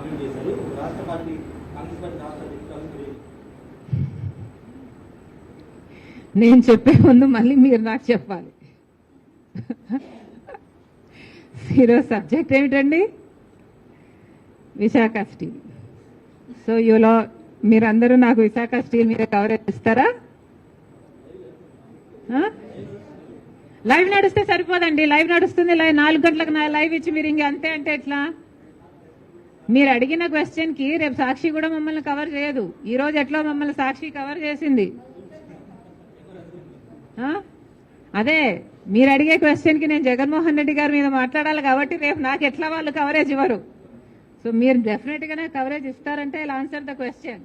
Complete చేశారు. రాష్ట్ర party Congress party రాష్ట్ర అధ్యక్షురాలు నేను చెప్పే ముందు మళ్ళీ మీరు నాకు చెప్పాలి. ఈరోజు సబ్జెక్ట్ ఏమిటండి? విశాఖ స్టీల్. సో యూలో మీరందరూ నాకు విశాఖ స్టీల్ మీద కవరేజ్ ఇస్తారా? లైవ్ నడిస్తే సరిపోదండి. లైవ్ నడుస్తుంది. లైవ్ నాలుగు గంటలకు నా లైవ్ ఇచ్చి మీరు ఇంక అంతే అంటే ఎట్లా? మీరు అడిగిన క్వశ్చన్కి రేపు సాక్షి కూడా మమ్మల్ని కవర్ చేయదు. ఈ రోజు ఎట్లా మమ్మల్ని సాక్షి కవర్ చేసింది? అదే మీరు అడిగే క్వశ్చన్కి నేను జగన్మోహన్ రెడ్డి గారి మీద మాట్లాడాలి కాబట్టి రేపు నాకు ఎట్లా వాళ్ళు కవరేజ్ ఇవ్వరు. సో మీరు డెఫినెట్ గానే కవరేజ్ ఇస్తారంటే ఇలా ఆన్సర్ ద క్వశ్చన్.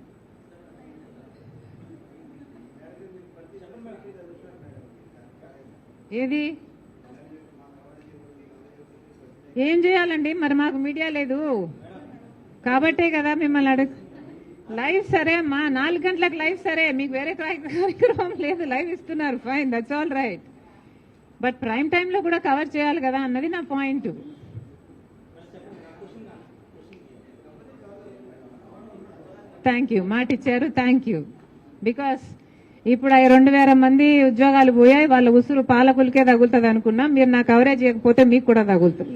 ఏది? ఏం చేయాలండి? మరి మాకు మీడియా లేదు. కాబట్టే కదా మిమ్మల్ని అడుగు. లైవ్ సరే అమ్మా నాలుగు గంటలకు లైవ్ సరే. మీకు వేరే కార్యక్రమం లేదు. లైవ్ ఇస్తున్నారు. Fine that's all right but prime టైంలో కూడా కవర్ చేయాలి కదా అన్నది నా పాయింట్ థ్యాంక్ యూ మాట ఇచ్చారు థ్యాంక్ యూ బికాస్ ఇప్పుడు అవి రెండు వేల మంది ఉద్యోగాలు పోయాయి. వాళ్ళ ఉసురు పాలకులకే తగులుతుంది అనుకున్నా. మీరు నా కవరేజ్ చేయకపోతే మీకు కూడా తగులుతుంది.